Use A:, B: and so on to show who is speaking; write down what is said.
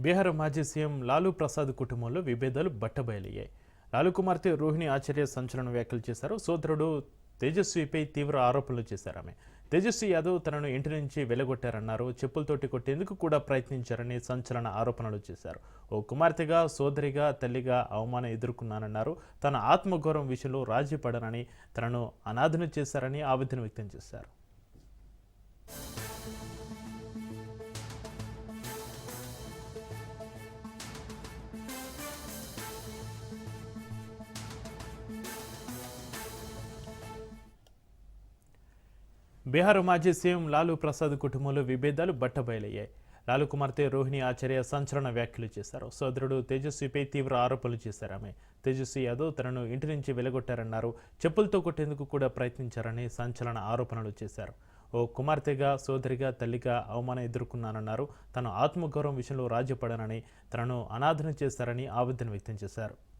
A: బీహార్ మాజీ సీఎం లాలూ ప్రసాద్ కుటుంబంలో విభేదాలు బట్టబయలయ్యాయి. లాలూ కుమార్తె రోహిణి ఆచార్య సంచలన వ్యాఖ్యలు చేశారు. సోదరుడు తేజస్విపై తీవ్ర ఆరోపణలు చేశారు ఆమె. తేజస్వి యాదవ్ తనను ఇంటి నుంచి వెలగొట్టారన్నారు. చెప్పులతోటి కొట్టేందుకు కూడా ప్రయత్నించారని సంచలన ఆరోపణలు చేశారు. ఓ కుమార్తెగా సోదరిగా తల్లిగా అవమానం ఎదుర్కొన్నానన్నారు. తన ఆత్మగౌరవం విషయంలో రాజీ పడనని తనను అనాథను చేశారని ఆవేదన వ్యక్తం చేశారు. బీహార్ మాజీ సీఎం లాలూ ప్రసాద్ కుటుంబంలో విభేదాలు బట్టబయలయ్యాయి. లాలూ కుమార్తె రోహిణి ఆచార్య సంచలన వ్యాఖ్యలు చేశారు. సోదరుడు తేజస్విపై తీవ్ర ఆరోపణలు చేశారు ఆమె. తేజస్వి యాదవ్ తనను ఇంటి నుంచి వెలగొట్టారన్నారు. చెప్పులతో కొట్టేందుకు కూడా ప్రయత్నించారని సంచలన ఆరోపణలు చేశారు. ఓ కుమార్తెగా సోదరిగా తల్లిగా అవమానం ఎదుర్కొన్నానన్నారు. తన ఆత్మగౌరవం విషయంలో రాజీపడనని తనను అనాథన చేశారని ఆవేదన వ్యక్తం చేశారు.